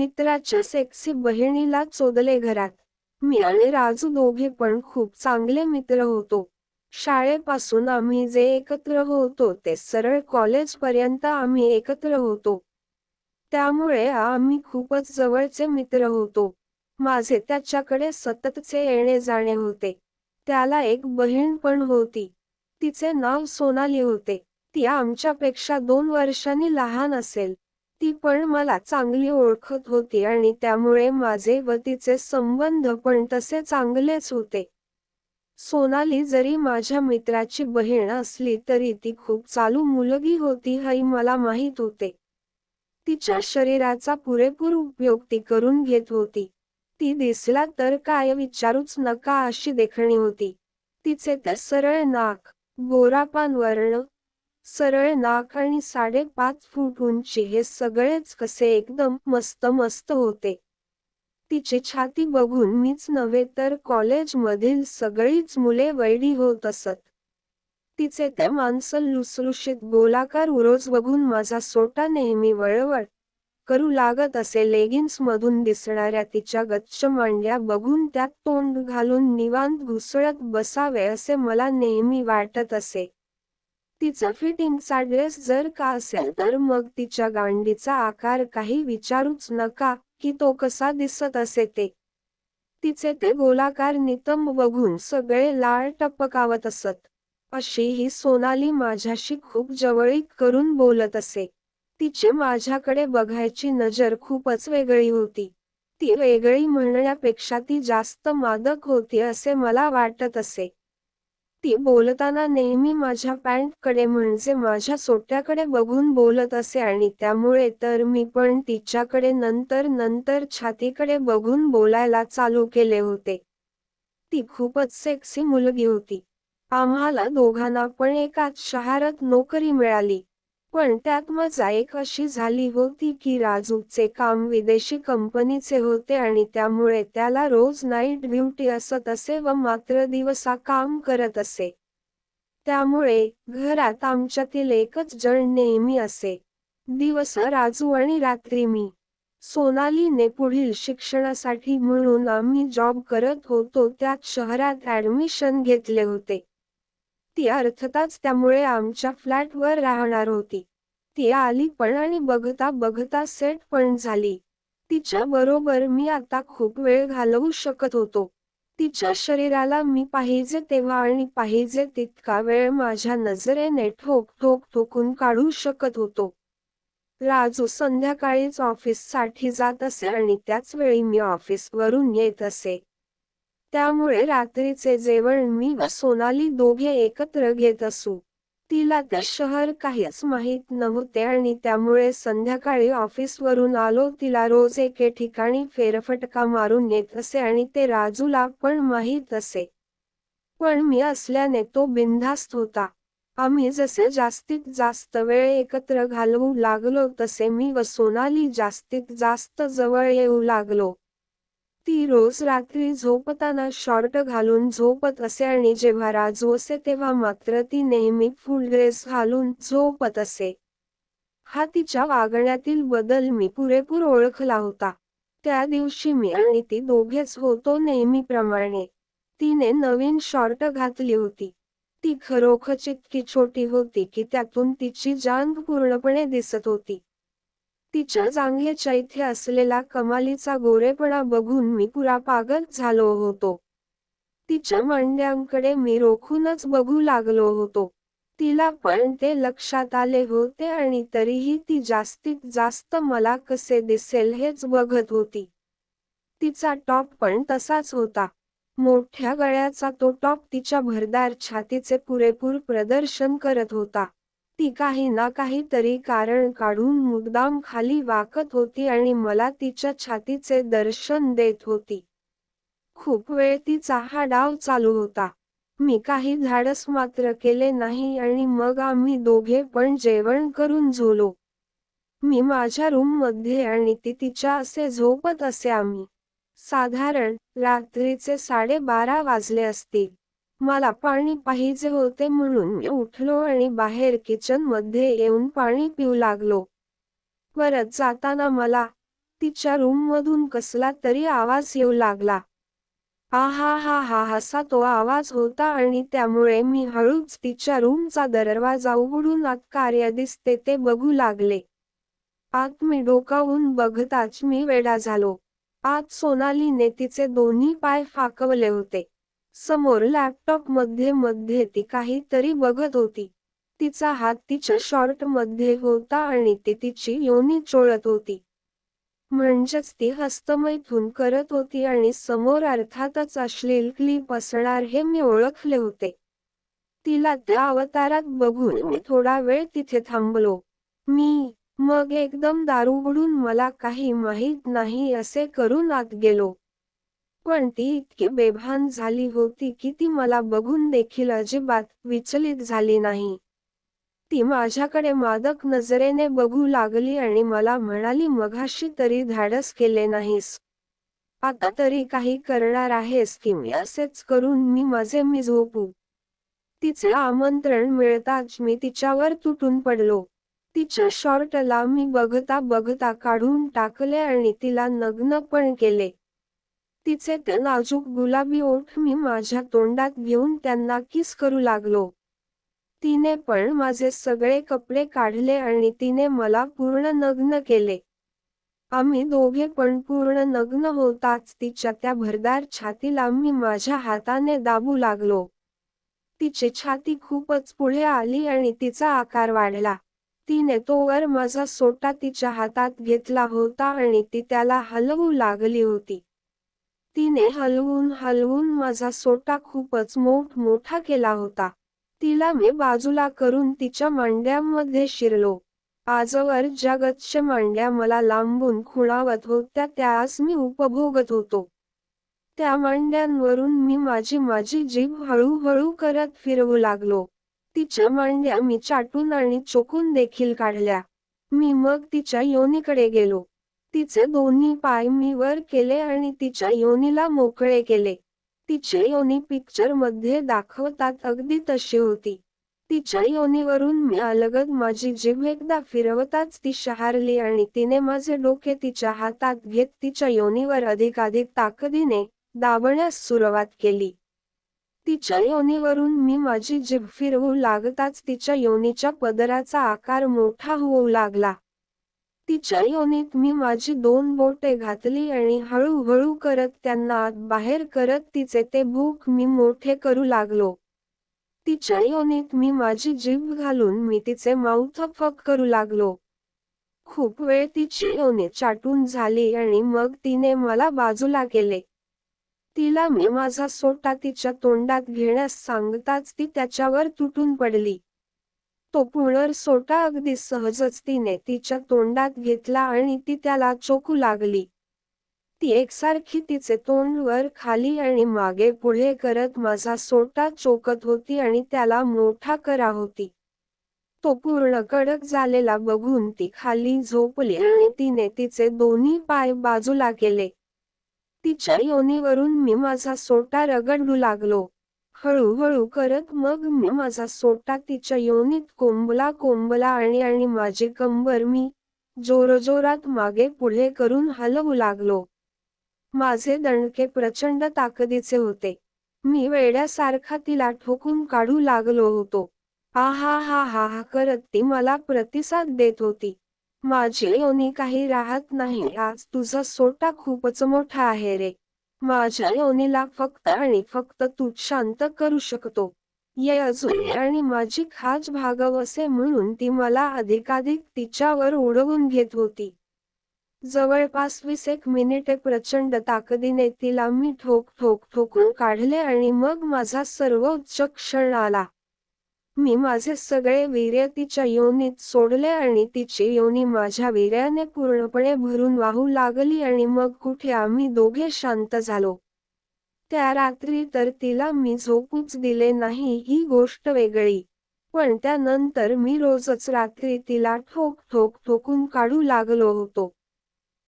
मित्राच्या सेक्सी बहिणीला चोदले घरात. मी आणि राजू दोघे पण खूप चांगले मित्र होतो. शाळेपासून आम्ही जे एकत्र होतो ते सरळ कॉलेज पर्यंत आम्ही एकत्र होतो. त्यामुळे आम्ही खूपच जवळचे मित्र होतो. माझे त्याच्याकडे सततचे येणे जाणे होते. त्याला एक बहीण पण होती. तिचे नाव सोनाली होते. ती आमच्यापेक्षा दोन वर्षांनी लहान असेल. ती पण मला चांगली ओळखत होती आणि त्यामुळे माझे व तिचे संबंध पण तसे चांगलेच होते. सोनाली जरी माझ्या मित्राची बहीण असली तरी ती खूप चालू मुलगी होती हे मला माहीत होते. तिच्या शरीराचा पुरेपूर उपयोग ती करून घेत होती. ती दिसला तर काय विचारूच नका अशी देखणी होती. तिचे तर सरळ नाक गोरापान वर्ण सरळ नाक आणि साडेपाच फूट उंची हे सगळेच कसे एकदम मस्त मस्त होते. तिची छाती बघून मीच नव्हे तर कॉलेजमधील सगळीच मुले वैडी होत असत. तिचे ते माणसं लुसलुशीत गोलाकार उरोज बघून माझा सोटा नेहमी वळवळ करू लागत असे लेगिन्स मधून दिसणाऱ्या तिच्या गच्च मांड्या बघून त्यात तोंड घालून निवांत घुसळत बसावे असे मला नेहमी वाटत असे. तिचा फिटिंगचा ड्रेस जर का असेल तर मग तिच्या गांडीचा आकार काही विचारूच नका की तो कसा दिसत असे ते. तिचे ते गोलाकार नितंब बघून सगळे लाळ टपकावत असत. अशी ही सोनाली माझ्याशी खूप जवळीक करून बोलत असे. तिचे माझ्याकडे बघायची नजर खूपच वेगळी होती. ती वेगळी म्हणण्यापेक्षा ती जास्त मादक होती असे मला वाटत असे. ती बोलताना नेहमी माझ्या पॅन्टकडे म्हणजे माझ्या सोट्याकडे बघून बोलत असे आणि त्यामुळे तर मी पण तिच्याकडे नंतर नंतर छातीकडे बघून बोलायला चालू केले होते. ती खूपच सेक्सी मुलगी होती. आम्हाला दोघांना पण एकाच शहरात नोकरी मिळाली. पण त्यात मजा एक अशी झाली होती की राजूचे काम विदेशी कंपनीचे होते आणि त्यामुळे त्याला रोज नाईट ड्युटी असत असे व मात्र दिवसा काम करत असे. त्यामुळे घरात आमच्यातील एकच जण नेहमी असे. दिवस राजू आणि रात्री मी. सोनालीने पुढील शिक्षणासाठी म्हणून आम्ही जॉब करत होतो त्यात शहरात ऍडमिशन घेतले होते. ती अर्थातच त्यामुळे आमच्या फ्लॅटवर राहणार होती. ती आली पण आणि बघता बघता सेट पण झाली. तिच्या बरोबर मी आता खूप वेळ घालवू शकत होतो. तिच्या शरीराला मी पाहिजे तेव्हा आणि पाहिजे तितका वेळ माझ्या नजरेने ठोक ठोक ठोकून काढू शकत होतो. राजू संध्याकाळीच ऑफिससाठी जात असे आणि त्याच वेळी मी ऑफिसवरून येत असे. त्यामुळे रात्रीचे जेवण मी व सोनाली दोघे एकत्र घेत असू. तिला त्या शहर काहीच माहीत नव्हते आणि त्यामुळे संध्याकाळी ऑफिसवरून आलो. तिला रोज एके ठिकाणी फेरफटका मारून येत असे आणि ते राजूला पण माहीत असे. पण मी असल्याने तो बिनधास्त होता. आम्ही जसे जास्तीत जास्त वेळ एकत्र घालवू लागलो तसे मी व सोनाली जास्तीत जास्त जवळ येऊ लागलो. ती रोज रात्री झोपताना शॉर्ट घालून झोपत असे आणि जेव्हा राजू असे तेव्हा मात्र ती नेहमी फुल ड्रेस घालून झोपत असे. हा तिच्या वागण्यातील बदल मी पुरेपूर ओळखला होता. त्या दिवशी मी आणि ती दोघेच होतो नेहमीप्रमाणे. तिने नवीन शॉर्ट घातली होती. ती खरोखर इतकी छोटी होती की त्यातून तिची जांग पूर्णपणे दिसत होती. तिच्या जांघे चैथ्य असलेला कमालीचा गोरेपणा बघून मी पुरा पागल झालो होतो. तिच्या मांड्यांकडे मी रोखूनच बघू लागलो होतो. तिला पण ते लक्षात आले होते आणि तरीही ती जास्तीत जास्त मला कसे दिसेल हेच बघत होती. तिचा टॉप पण तसाच होता. मोठ्या गळ्याचा तो टॉप तिच्या भरदार छातीचे पुरेपूर प्रदर्शन करत होता. ती काही ना काहीतरी कारण काढून मुद्दाम खाली वाकत होती आणि मला तिच्या छातीचे दर्शन देत होती. खूप वेळ तिचा हा डाव चालू होता. मी काही धाडस मात्र केले नाही आणि मग आम्ही दोघे पण जेवण करून झोलो. मी माझ्या रूममध्ये आणि ती तिच्या असे झोपत असे आम्ही. साधारण रात्रीचे साडेबारा वाजले असतील. मला पाणी पाहिजे होते म्हणून मी उठलो आणि बाहेर किचनमध्ये येऊन पाणी पिऊ लागलो. परत जाताना मला तिच्या रूममधून कसला तरी आवाज येऊ लागला. आहा हा हा असा तो आवाज होता आणि त्यामुळे मी हळूच तिच्या रूमचा दरवाजा उघडून आत कार्य दिसते ते बघू लागले. आत मी डोकावून बघताच मी वेडा झालो. आत सोनालीने तिचे दोन्ही पाय फाकवले होते. समोर लॅपटॉपमध्ये मध्ये ती काहीतरी बघत होती. तिचा हात तिच्या शॉर्टमध्ये होता आणि ती तिची योनी चोळत होती. म्हणजेच ती हस्तमैथून करत होती आणि समोर अर्थातच अश्लील क्लिप असणार हे मी ओळखले होते. तिला त्या अवतारात बघून मी थोडा वेळ तिथे थांबलो. मी मग एकदम दारू उघडून मला काही माहीत नाही असे करून आत गेलो. पण ती इतकी बेभान झाली होती की ती मला बघून देखील अजिबात विचलित झाली नाही. ती माझ्याकडे मादक नजरेने बघू लागली आणि मला म्हणाली मघाशी तरी धाडस केले नाहीस. आता तरी काही करणार आहेस की मी असेच करून मी माझे मी झोपू. तिचे आमंत्रण मिळताच मी तिच्यावर तुटून पडलो. तिच्या शॉर्टला मी बघता बघता काढून टाकले आणि तिला नग्न पण केले. तिचे ते नाजूक गुलाबी ओठ मी माझ्या तोंडात घेऊन त्यांना किस करू लागलो. तिने पण माझे सगळे कपडे काढले आणि तिने मला पूर्ण नग्न केले. आम्ही दोघे पण पूर्ण नग्न होताच तिच्या त्या भरदार छातीला मी माझ्या हाताने दाबू लागलो. तिची छाती खूपच पुढे आली आणि तिचा आकार वाढला. तिने तोवर माझा सोटा तिच्या हातात घेतला होता आणि ती त्याला हलवू लागली होती. तिने हलवून हलवून माझा सोटा खूपच मोठ मोठा केला होता. तिला मी बाजूला करून तिच्या मांड्यामध्ये शिरलो. आजवर ज्या मांड्या मला लांबून खुणावत होत्या त्यास मी उपभोगत होतो. त्या मांड्यांवरून मी माझी माझी जीभ हळूहळू करत फिरवू लागलो. तिच्या मांड्या मी चाटून आणि चोकून देखील काढल्या. मी मग तिच्या योनीकडे गेलो. तिचे दोन्ही पाय मी वर केले आणि तिच्या योनीला मोकळे केले. तिचे योनी पिक्चरमध्ये दाखवतात अगदी तशी होती. तिच्या योनीवरून मी अलगद माझी जीभ एकदा फिरवताच ती शहारली आणि तिने माझे डोके तिच्या हातात घेत तिच्या योनीवर अधिकाधिक ताकदीने दाबण्यास सुरुवात केली. तिच्या योनीवरून मी माझी जीभ फिरवू लागताच तिच्या योनीच्या पदराचा आकार मोठा होऊ लागला. तिच्या योनीत मी माझी दोन बोटे घातली आणि हळूहळू करत त्यांना आत बाहेर करत तिचे ते भूक मी मोठे करू लागलो. तिच्या योनीत मी माझी जीभ घालून मी तिचे माउथ फक करू लागलो. खूप वेळ तिची योनी चाटून झाली आणि मग तिने मला बाजूला केले. तिला मी माझा सोटा तिच्या तोंडात घेण्यास सांगताच ती त्याच्यावर तुटून पडली. तो पुनर सोटा अगदी सहजच तिने तिच्या तोंडात घेतला आणि ती त्याला चोकू लागली. ती एकसारखी तिचे तोंड वर खाली आणि मागे पुढे करत माझा सोटा चोकत होती आणि त्याला मोठा करा होती. तो पूर्ण कडक झालेला बघून ती खाली झोपली आणि तिने तिचे दोन्ही पाय बाजूला केले. तिच्या योनीवरून मी माझा सोटा रगडू लागलो. हळूहळू करत मग मी माझा सोटा तिच्या योनीत कोंबला कोंबला आणि आणि माझे कंबर मी जोरजोरात मागे पुढे करून हलवू लागलो. माझे दणके प्रचंड ताकदीचे होते. मी वेड्यासारखा तिला ठोकून काढू लागलो होतो. आहा हा हा हा करत ती मला प्रतिसाद देत होती. माझी योनी काही राहत नाही. आज तुझा सोटा खूपच मोठा आहे रे. माझ्या योनीला फक्त आणि फक्त तू शांत करू शकतो. ये अजून आणि माझी खाज भागव असे म्हणून ती मला अधिकाधिक तिच्यावर उडवून घेत होती. जवळपास वीस एक मिनिटे प्रचंड ताकदीने तिला मी ठोक ठोक ठोकून काढले आणि मग माझा सर्वोच्च क्षण आला. मी माझे सगळे वीर्य तिच्या योनीत सोडले आणि तिची योनी माझ्या वीर्याने पूर्णपणे भरून वाहू लागली आणि मग कुठे आम्ही दोघे शांत झालो. त्या रात्री तर तिला मी झोपूच दिले नाही ही गोष्ट वेगळी. पण त्यानंतर मी रोजच रात्री तिला ठोक ठोक ठोकून काढू लागलो होतो.